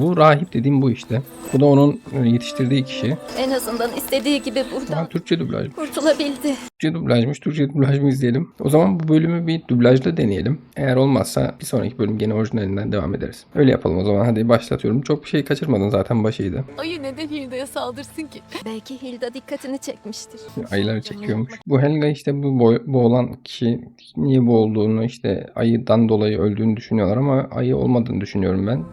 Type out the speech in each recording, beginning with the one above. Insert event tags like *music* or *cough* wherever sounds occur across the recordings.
Bu rahip dediğim bu işte. Bu da onun e, yetiştirdiği kişi. En azından istediği gibi Ama buradan Türkçe dublaj. kurtulabildi. Türkçe dublajmış. Türkçe dublaj mı izleyelim? O zaman bu bölümü bir dublajla deneyelim. Eğer olmazsa bir sonraki bölüm gene orijinalinden devam ederiz. Öyle yapalım o zaman. Hadi başlatıyorum. Çok bir şey kaçırmadın zaten başıydı. Ayı neden Hilda'ya saldırsın ki? Belki Hilda dikkatini çekmiştir. Ayıları çekiyormuş. Bu Helga işte bu boy, boğulan kişi niye boğulduğunu işte ayıdan dolayı öldüğünü düşünüyorlar ama ayı olmadığını düşünüyorum ben.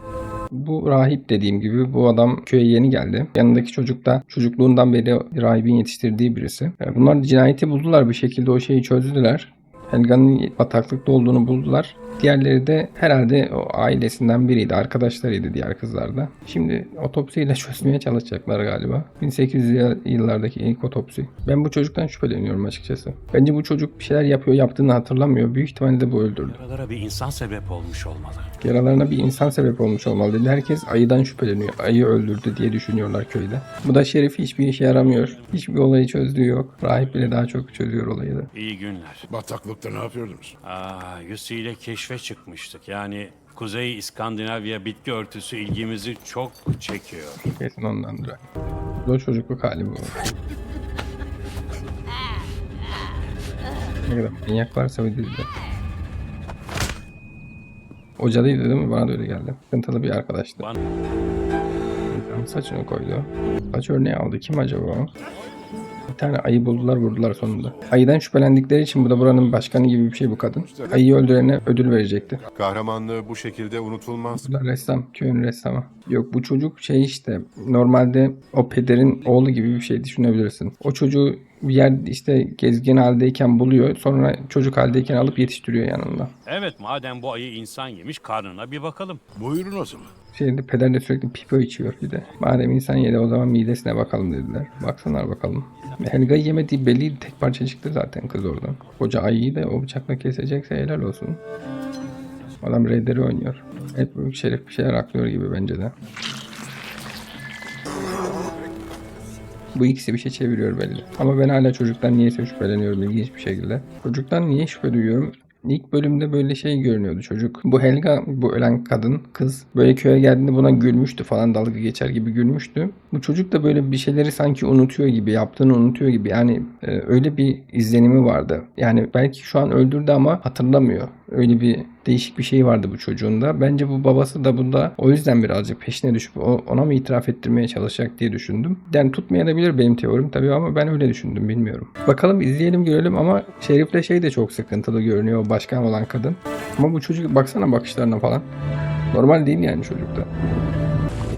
Bu rahip dediğim gibi bu adam köye yeni geldi. Yanındaki çocuk da çocukluğundan beri rahibin yetiştirdiği birisi. Bunlar cinayeti buldular bir şekilde o şeyi çözdüler. Helga'nın bataklıkta olduğunu buldular. Diğerleri de herhalde o ailesinden biriydi, arkadaşlarıydı diğer kızlar da. Şimdi otopsiyle *laughs* çözmeye çalışacaklar galiba. 1800'lü yıllardaki ilk otopsi. Ben bu çocuktan şüpheleniyorum açıkçası. Bence bu çocuk bir şeyler yapıyor, yaptığını hatırlamıyor. Büyük ihtimalle de bu öldürdü. Buralara bir insan sebep olmuş olmalı. Yaralarına bir insan sebep olmuş olmalı dedi. Herkes ayıdan şüpheleniyor. Ayı öldürdü diye düşünüyorlar köyde. Bu da Şerif hiçbir işe yaramıyor. Hiçbir olayı çözdüğü yok. Rahip bile daha çok çözüyor olayı da. İyi günler. Bataklıkta ne yapıyordunuz? Aa, Yussi ile keşfe çıkmıştık. Yani Kuzey İskandinavya bitki örtüsü ilgimizi çok çekiyor. Kesin ondandır. Bu da çocukluk hali bu. Ne kadar manyak varsa bir dizide. Hocalıydı değil mi? Bana da öyle geldi. Sıkıntılı bir arkadaştı. Bana saçını koydu. Saç örneği aldı. Kim acaba o? Bir tane ayı buldular vurdular sonunda. Ayıdan şüphelendikleri için bu da buranın başkanı gibi bir şey bu kadın. Ayıyı öldürene ödül verecekti. Kahramanlığı bu şekilde unutulmaz. Bu da ressam. Köyün ressamı. Yok bu çocuk şey işte normalde o pederin oğlu gibi bir şey düşünebilirsin. O çocuğu bir yer işte gezgin haldeyken buluyor. Sonra çocuk haldeyken alıp yetiştiriyor yanında. Evet madem bu ayı insan yemiş karnına bir bakalım. Buyurun o zaman. Şeyde peder de sürekli pipo içiyor bir de. Madem insan yedi o zaman midesine bakalım dediler. Baksınlar bakalım. Helga yemediği belliydi. Tek parça çıktı zaten kız oradan. Koca ayıyı da o bıçakla kesecekse helal olsun. Adam Raider'i oynuyor. Hep büyük şerif bir şeyler aklıyor gibi bence de. Bu ikisi bir şey çeviriyor belli. Ama ben hala çocuktan niyeyse şüpheleniyorum ilginç bir şekilde. Çocuktan niye şüphe duyuyorum? İlk bölümde böyle şey görünüyordu çocuk. Bu Helga, bu ölen kadın, kız böyle köye geldiğinde buna gülmüştü falan dalga geçer gibi gülmüştü. Bu çocuk da böyle bir şeyleri sanki unutuyor gibi, yaptığını unutuyor gibi. Yani e, öyle bir izlenimi vardı. Yani belki şu an öldürdü ama hatırlamıyor. Öyle bir değişik bir şey vardı bu çocuğun da. Bence bu babası da bunda o yüzden birazcık peşine düşüp ona mı itiraf ettirmeye çalışacak diye düşündüm. Yani tutmayabilir benim teorim tabii ama ben öyle düşündüm bilmiyorum. Bakalım izleyelim görelim ama Şerif'le şey de çok sıkıntılı görünüyor o başkan olan kadın. Ama bu çocuk baksana bakışlarına falan. Normal değil yani çocukta.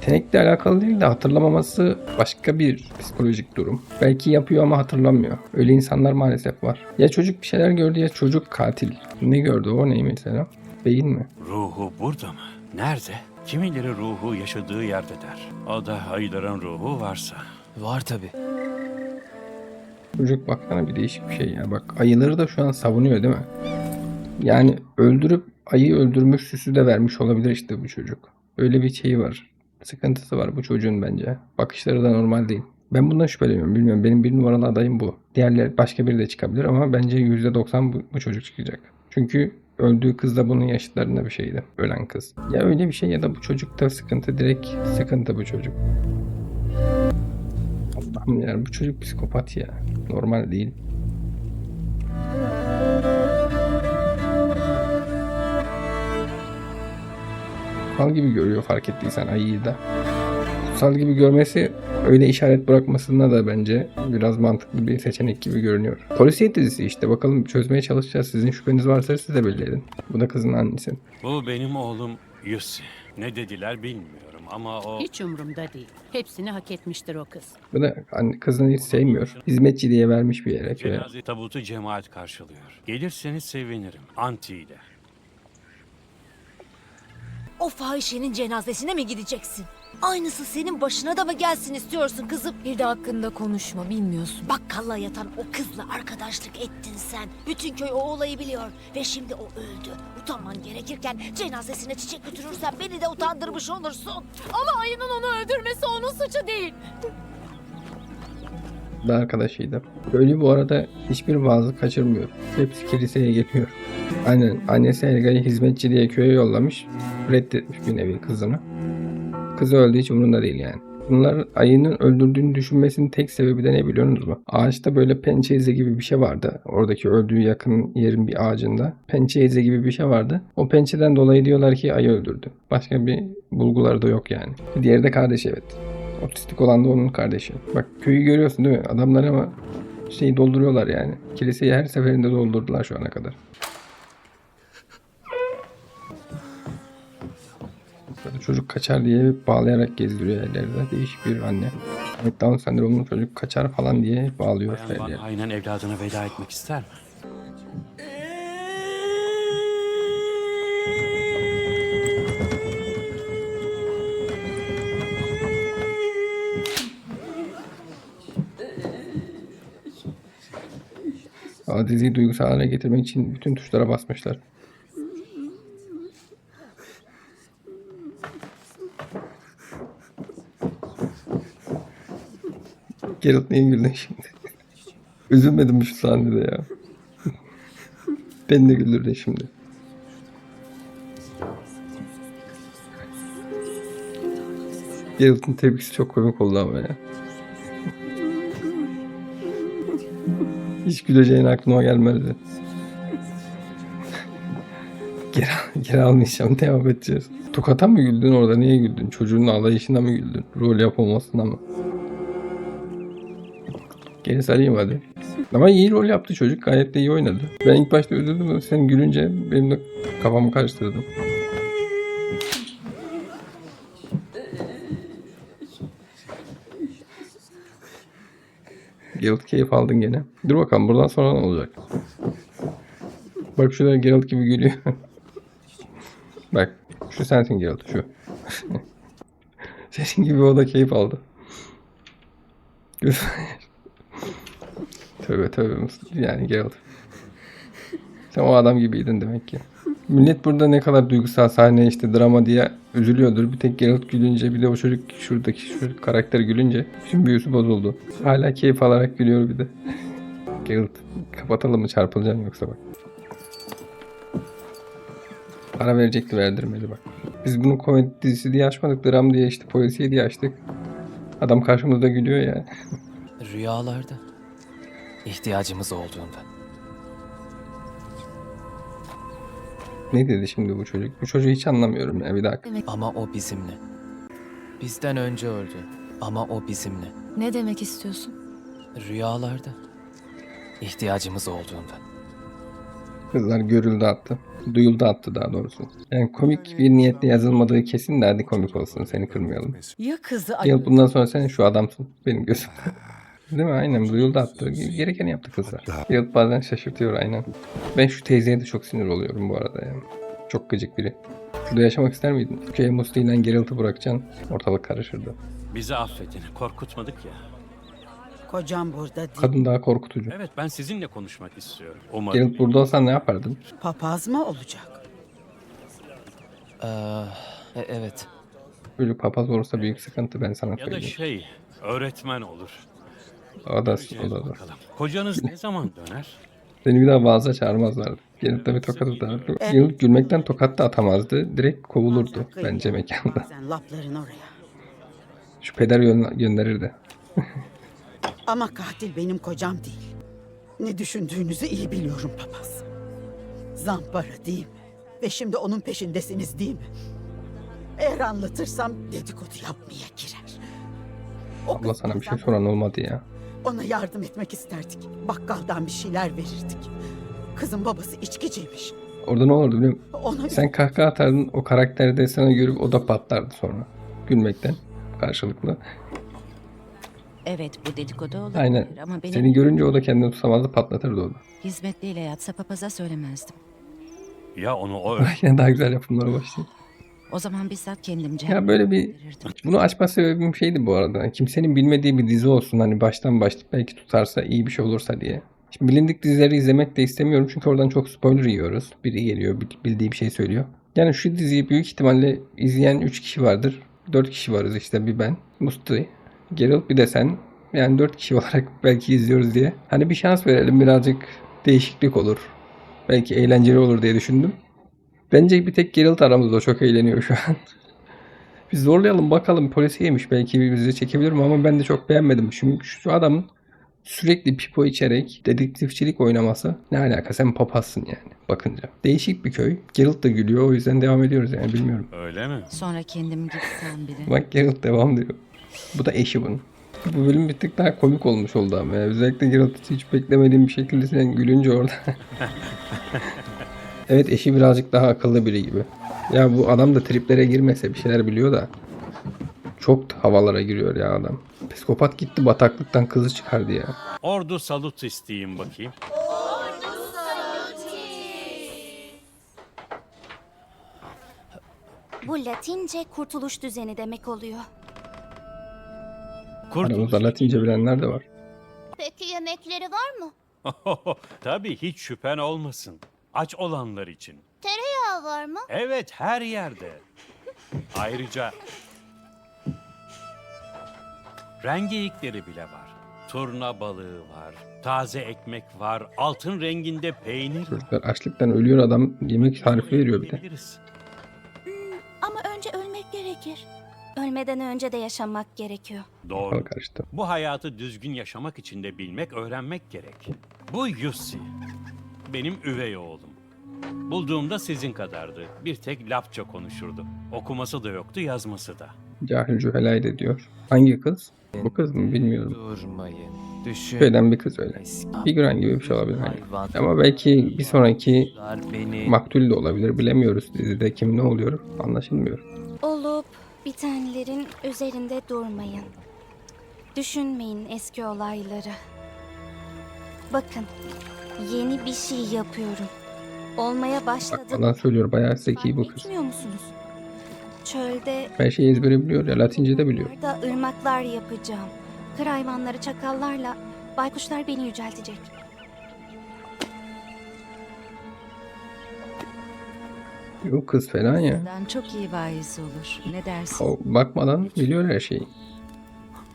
Yetenekle alakalı değil de hatırlamaması başka bir psikolojik durum. Belki yapıyor ama hatırlamıyor. Öyle insanlar maalesef var. Ya çocuk bir şeyler gördü ya çocuk katil. Ne gördü o ne mesela? Beyin mi? Ruhu burada mı? Nerede? Kimileri ruhu yaşadığı yerde der. O da ayıların ruhu varsa. Var tabi. Çocuk baksana bir değişik bir şey ya. Bak ayıları da şu an savunuyor değil mi? Yani öldürüp ayıyı öldürmüş süsü de vermiş olabilir işte bu çocuk. Öyle bir şey var. Sıkıntısı var bu çocuğun bence. Bakışları da normal değil. Ben bundan şüpheleniyorum. Bilmiyorum. Benim bir numaralı adayım bu. Diğerler başka biri de çıkabilir ama bence %90 bu, bu çocuk çıkacak. Çünkü öldüğü kız da bunun yaşıtlarında bir şeydi. Ölen kız. Ya öyle bir şey ya da bu çocukta sıkıntı direkt sıkıntı bu çocuk. Allah'ım ya bu çocuk psikopat ya. Normal değil. Kutsal gibi görüyor fark ettiysen ayıyı da. Kutsal gibi görmesi öyle işaret bırakmasında da bence biraz mantıklı bir seçenek gibi görünüyor. Polisiyet dizisi işte bakalım çözmeye çalışacağız. Sizin şüpheniz varsa siz de belli edin. Bu da kızın annesi. Bu benim oğlum Yussi. Ne dediler bilmiyorum ama o... Hiç umurumda değil. Hepsini hak etmiştir o kız. Bu da anne, kızını hiç sevmiyor. Hizmetçi diye vermiş bir yere. Cenaze tabutu cemaat karşılıyor. Gelirseniz sevinirim. Anti ile. O fahişenin cenazesine mi gideceksin? Aynısı senin başına da mı gelsin istiyorsun kızım? Bir de hakkında konuşma bilmiyorsun. Bakkalla yatan o kızla arkadaşlık ettin sen. Bütün köy o olayı biliyor. Ve şimdi o öldü. Utanman gerekirken cenazesine çiçek götürürsen beni de utandırmış olursun. Ama ayının onu öldürmesi onun suçu değil. da arkadaşıydı. Köylü bu arada hiçbir vaazı kaçırmıyor. Hepsi kiliseye geliyor. Aynen annesi Helga'yı hizmetçi diye köye yollamış. Reddetmiş bir nevi kızını. Kızı öldüğü hiç umurunda değil yani. Bunlar ayının öldürdüğünü düşünmesinin tek sebebi de ne biliyorsunuz mu? Ağaçta böyle pençe izi gibi bir şey vardı. Oradaki öldüğü yakın yerin bir ağacında. Pençe izi gibi bir şey vardı. O pençeden dolayı diyorlar ki ayı öldürdü. Başka bir bulguları da yok yani. Diğeri de kardeşi evet. Otistik olan da onun kardeşi. Bak köyü görüyorsun değil mi? Adamlar ama şeyi dolduruyorlar yani. Kiliseyi her seferinde doldurdular şu ana kadar. Çocuk kaçar diye bağlayarak gezdiriyor yerlerde. Değişik bir anne. Evet Down sendromlu çocuk kaçar falan diye bağlıyor Bayan Van yere. aynen evladına veda etmek ister mi? Diziyi duygusal hale getirmek için bütün tuşlara basmışlar. Geralt niye güldün şimdi? Üzülmedim şu sahnede ya? Beni de güldürdün şimdi. Geralt'ın tepkisi çok komik oldu ama ya. Hiç güleceğin aklıma gelmezdi. geri, geri almayacağım. Devam edeceğiz. Tokata mı güldün orada? Niye güldün? Çocuğun ağlayışına mı güldün? Rol yapamamasına mı? Geri sarayım hadi. Ama iyi rol yaptı çocuk. Gayet de iyi oynadı. Ben ilk başta üzüldüm ama sen gülünce benim de kafamı karıştırdım. Geralt keyif aldın gene. Dur bakalım buradan sonra ne olacak? Bak şurada Geralt gibi gülüyor. *laughs* Bak şu sensin Geralt şu. *laughs* Senin gibi o da keyif aldı. Tövbe tövbe yani Geralt. Sen o adam gibiydin demek ki. Millet burada ne kadar duygusal sahne işte drama diye üzülüyordur. Bir tek Geralt gülünce bir de o çocuk şuradaki şu karakter gülünce bütün büyüsü bozuldu. Hala keyif alarak gülüyor bir de. Geralt kapatalım mı çarpılacaksın yoksa bak. Para verecekti verdirmedi bak. Biz bunu komedi dizisi diye açmadık. Dram diye işte polisiye diye açtık. Adam karşımızda gülüyor ya. Rüyalarda ihtiyacımız olduğunda. Ne dedi şimdi bu çocuk? Bu çocuğu hiç anlamıyorum ya bir dakika. Ama o bizimle. Bizden önce öldü. Ama o bizimle. Ne demek istiyorsun? Rüyalarda ihtiyacımız olduğunda. Kızlar görüldü attı. Duyuldu attı daha doğrusu. Yani komik bir niyetle yazılmadığı kesin de hadi komik olsun seni kırmayalım. Ya kızı Yıl bundan sonra sen şu adamsın benim gözümde. *laughs* Değil mi? Aynen duyuldu attı. Gerekeni yaptı kızlar. Yıl bazen şaşırtıyor aynen. Ben şu teyzeye de çok sinir oluyorum bu arada yani. Çok gıcık biri. Şurada yaşamak ister miydin? Kay Musli ile Geralt'ı bırakacaksın. Ortalık karışırdı. Bizi affedin. Korkutmadık ya. Kocam burada değil. Kadın daha korkutucu. Evet ben sizinle konuşmak istiyorum. Umarım. Geralt burada olsan ne yapardın? Papaz mı olacak? Ee, e- evet. Böyle papaz olursa büyük sıkıntı ben sana Ya da söyleyeyim. şey öğretmen olur. O da, o da, o da. Kocanız ne zaman döner? Seni bir daha vaaza çağırmazlardı. Gelip de bir tokat atardı. Yıl gülmekten tokat da atamazdı. Direkt kovulurdu bence mekanda. Bazen lapların oraya. Şu peder gö- gönderirdi. Ama katil benim kocam değil. Ne düşündüğünüzü iyi biliyorum papaz. Zampara değil mi? Ve şimdi onun peşindesiniz değil mi? Eğer anlatırsam dedikodu yapmaya girer. O Abla sana bir şey soran olmadı ya. Ona yardım etmek isterdik. Bakkaldan bir şeyler verirdik. Kızın babası içkiciymiş. Orada ne olurdu biliyor musun? Ona Sen kahkaha atardın o karakteri de sana görüp o da patlardı sonra. Gülmekten karşılıklı. Evet bu dedikodu olabilir Aynen. ama benim Seni görünce o da kendini tutamazdı patlatırdı o da. hizmetliyle yatsa papaza söylemezdim. Ya onu o Yine daha güzel yapımlara başlayayım. O zaman bizzat kendimce Ya böyle bir verirdim. bunu açma sebebim şeydi bu arada. Kimsenin bilmediği bir dizi olsun hani baştan başlayıp belki tutarsa iyi bir şey olursa diye. Şimdi bilindik dizileri izlemek de istemiyorum çünkü oradan çok spoiler yiyoruz. Biri geliyor bil- bildiği bir şey söylüyor. Yani şu diziyi büyük ihtimalle izleyen 3 kişi vardır. 4 kişi varız işte bir ben, Musti, Geralt bir de sen. Yani 4 kişi *laughs* olarak belki izliyoruz diye. Hani bir şans verelim birazcık değişiklik olur. Belki eğlenceli olur diye düşündüm. Bence bir tek Geralt aramızda çok eğleniyor şu an. *laughs* Bir zorlayalım bakalım polisiymiş belki bizi çekebilirim ama ben de çok beğenmedim. Çünkü şu adamın sürekli pipo içerek dedektifçilik oynaması ne alaka sen papazsın yani bakınca. Değişik bir köy. Geralt da gülüyor o yüzden devam ediyoruz yani bilmiyorum. Öyle mi? Sonra kendim gitsem bile. *laughs* Bak Geralt devam diyor. Bu da eşi bunun. Bu bölüm bir tık daha komik olmuş oldu ama ya. Özellikle Geralt hiç beklemediğim bir şekilde sen gülünce orada. *laughs* evet eşi birazcık daha akıllı biri gibi. Ya bu adam da triplere girmese bir şeyler biliyor da. Çok havalara giriyor ya adam. Psikopat gitti bataklıktan kızı çıkardı ya. Ordu salut isteyeyim bakayım. Bu Latince kurtuluş düzeni demek oluyor. Aramızda Latince bilenler de var. Peki yemekleri var mı? *laughs* Tabii hiç şüphen olmasın. Aç olanlar için. Tereyağı var mı? Evet her yerde. Ayrıca rengeyikleri bile var. Turna balığı var. Taze ekmek var. Altın renginde peynir var. Çocuklar açlıktan ölüyor adam yemek tarifi veriyor bir de. Yiyebiliriz. Ama önce ölmek gerekir. Ölmeden önce de yaşamak gerekiyor. Doğru. Al karıştı. Bu hayatı düzgün yaşamak için de bilmek, öğrenmek gerek. Bu Yussi. Benim üvey oğlum. Bulduğumda sizin kadardı. Bir tek Lapça konuşurdu. Okuması da yoktu, yazması da. Cahil Cühelay'da diyor. Hangi kız? Bu kız mı bilmiyorum. Durmayın. Düşün. Köyden bir kız öyle. Figüran gibi bir şey olabilir. hani. Ama belki bir sonraki maktul de olabilir. Bilemiyoruz dizide kim ne oluyor. Anlaşılmıyor. Olup bitenlerin üzerinde durmayın. Düşünmeyin eski olayları. Bakın, yeni bir şey yapıyorum. Olmaya Bak başladım. falan söylüyor. Bayağı zeki bu kız. etmiyor musunuz? Çölde Her şeyi ezbere biliyor ya. Latince de biliyor. da ırmaklar yapacağım. Kır hayvanları çakallarla baykuşlar beni yüceltecek. Yok kız falan ya. Bundan çok iyi vaiz olur. Ne dersin? O bakmadan biliyor her şeyi.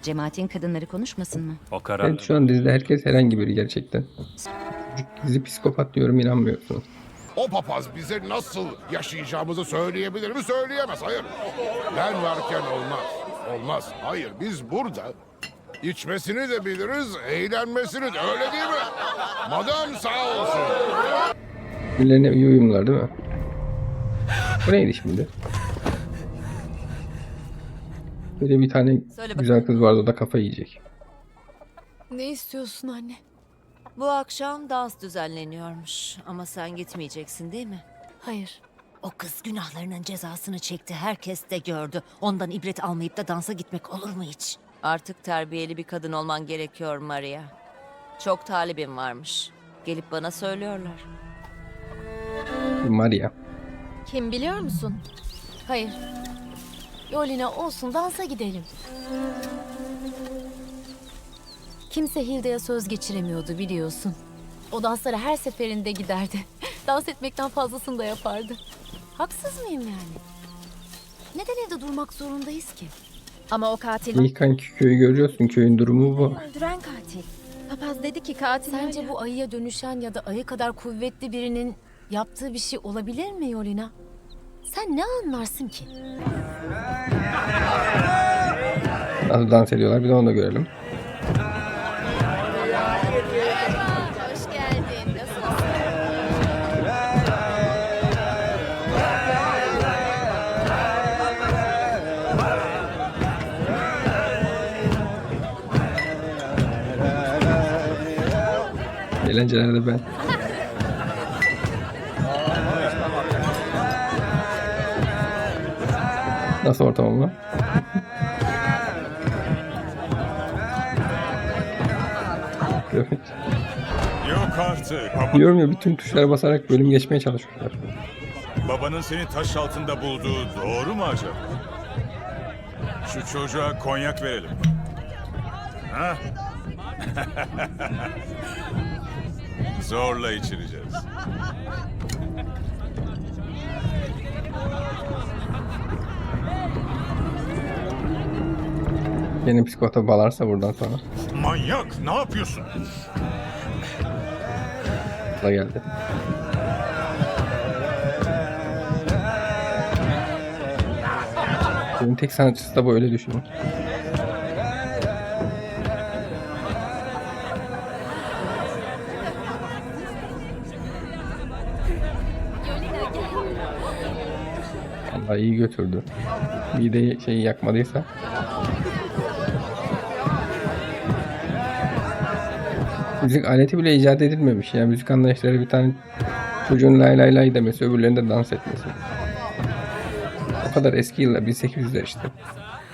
Cemaatin kadınları konuşmasın mı? O karar... Evet şu an dizide herkes herhangi biri gerçekten. Dizi psikopat diyorum inanmıyorsunuz. O papaz bize nasıl yaşayacağımızı söyleyebilir mi? Söyleyemez. Hayır. Ben varken olmaz. Olmaz. Hayır biz burada içmesini de biliriz, eğlenmesini de. Öyle değil mi? Madam sağ olsun. Birbirlerine iyi uyumlular değil mi? Bu neydi şimdi? Böyle bir tane güzel kız vardı o da kafa yiyecek. Ne istiyorsun anne? Bu akşam dans düzenleniyormuş ama sen gitmeyeceksin değil mi? Hayır. O kız günahlarının cezasını çekti. Herkes de gördü. Ondan ibret almayıp da dansa gitmek olur mu hiç? Artık terbiyeli bir kadın olman gerekiyor Maria. Çok talibin varmış. Gelip bana söylüyorlar. Maria. Kim biliyor musun? Hayır. Yolina olsun dansa gidelim. Kimse Hilda'ya söz geçiremiyordu biliyorsun. O danslara her seferinde giderdi. *laughs* Dans etmekten fazlasını da yapardı. Haksız mıyım yani? Neden evde durmak zorundayız ki? Ama o katil İlk anki köyü görüyorsun. Köyün durumu bu. öldüren katil. Papaz dedi ki katil Sence bu ayıya dönüşen ya da ayı kadar kuvvetli birinin yaptığı bir şey olabilir mi Yolina? Sen ne anlarsın ki? Nasıl dans ediyorlar bir de onu da görelim. Eğlencelerde ben. Nasıl ortam ama? Yok artık. Baba, Diyorum ya bütün tuşlara basarak bölüm geçmeye çalışıyorlar. babanın seni taş altında bulduğu doğru mu acaba? Şu çocuğa konyak verelim. Ha? *laughs* Zorla içireceğiz. Yeni psikopata bağlarsa buradan sonra. Manyak ne yapıyorsun? Da geldi. Benim tek sanatçısı da bu öyle Allah iyi götürdü. Mideyi şeyi yakmadıysa. Müzik aleti bile icat edilmemiş. Yani müzik anlayışları bir tane çocuğun lay lay lay demesi, öbürlerinde dans etmesi. O kadar eski yıllar, 1800'ler işte.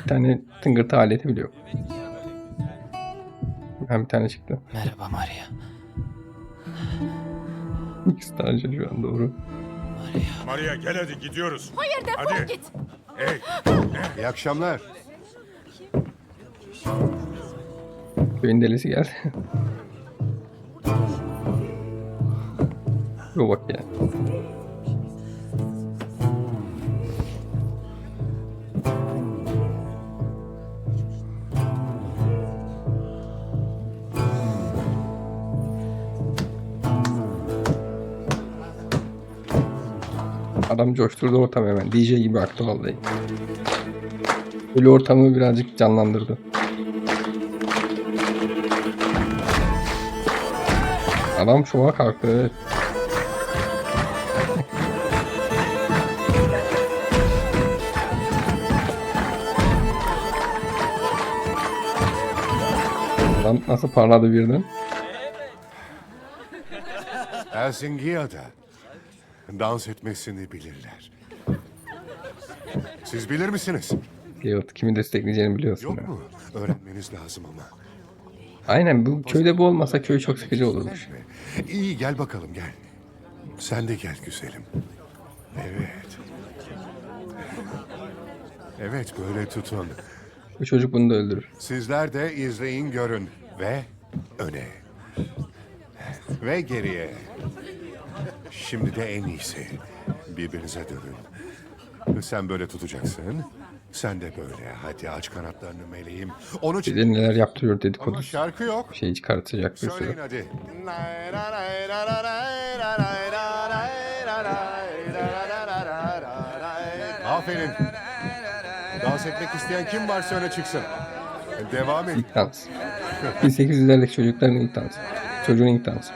Bir tane tıngırtı aleti bile yok. Ha bir tane çıktı. Merhaba Maria. İkisi tane şu an doğru. Maria gel hadi gidiyoruz. Hayır defol Hadi. git. Hey, İyi akşamlar. Köyün delisi geldi. Yo bak ya. Adam coşturdu ortamı hemen. DJ gibi aktı vallahi. Böyle ortamı birazcık canlandırdı. Adam şova kalktı. Adam nasıl parladı birden? Helsinki'de dans etmesini bilirler. Siz bilir misiniz? Yok, kimi destekleyeceğini biliyorsun. Yok ya. mu? Öğrenmeniz lazım ama. Aynen bu köyde bu olmasa köy çok sıkıcı olurmuş. İyi gel bakalım gel. Sen de gel güzelim. Evet. Evet böyle tutun. Bu çocuk bunu da öldürür. Sizler de izleyin görün. Ve öne. Ve geriye. Şimdi de en iyisi. Birbirinize dönün. Sen böyle tutacaksın. Sen de böyle. Hadi aç kanatlarını meleğim. Onu Bir de neler yaptırıyor Ama dedikodu. şarkı yok. Şey çıkartacak bir Söyleyin sürü. hadi. Aferin. Dans etmek isteyen kim varsa öne çıksın. Devam et. İlk dans. 1800'lerdeki çocukların ilk dansı. Çocuğun ilk dansı.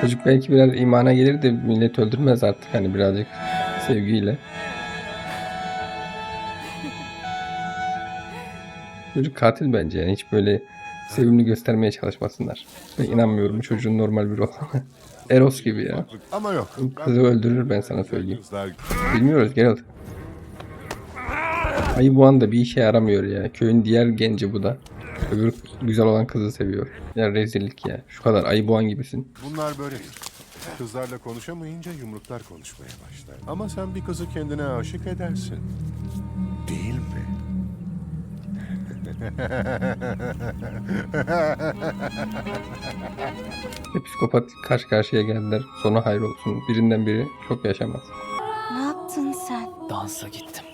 Çocuk belki biraz imana gelir de millet öldürmez artık hani birazcık sevgiyle. Çocuk katil bence yani hiç böyle sevimli göstermeye çalışmasınlar. Ben inanmıyorum çocuğun normal biri olduğuna. *laughs* Eros gibi ya. Ama yok. Kızı öldürür ben sana söyleyeyim. Bilmiyoruz Geralt. Ayı bu anda bir işe yaramıyor ya. Köyün diğer genci bu da. Öbür güzel olan kızı seviyor. Ya rezillik ya. Şu kadar ayı boğan gibisin. bunlar böyledir. Kızlarla konuşamayınca yumruklar konuşmaya başlar. Ama sen bir kızı kendine aşık edersin. Değil mi? *laughs* Ve psikopat karşı karşıya geldiler. Sonu hayır olsun. Birinden biri çok yaşamaz. Ne yaptın sen? Dansa gittim.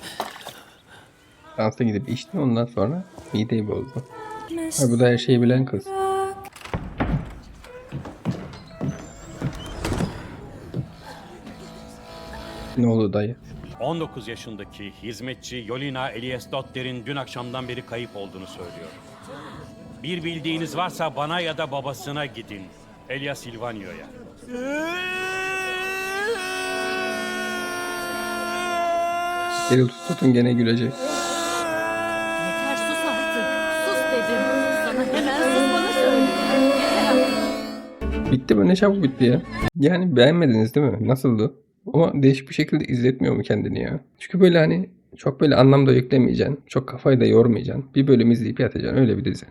Dansa gidip içti ondan sonra mideyi bozdu. Ha, bu da her şeyi bilen kız. Ne oldu dayı? 19 yaşındaki hizmetçi Yolina Eliasdottir'in dün akşamdan beri kayıp olduğunu söylüyor. Bir bildiğiniz varsa bana ya da babasına gidin. Elia Silvanio'ya. Geri tutun gene gülecek. Bitti mi? Ne çabuk bitti ya. Yani beğenmediniz değil mi? Nasıldı? Ama değişik bir şekilde izletmiyor mu kendini ya? Çünkü böyle hani çok böyle anlamda yüklemeyeceksin. Çok kafayı da yormayacaksın. Bir bölüm izleyip yatacaksın. Öyle bir dizi.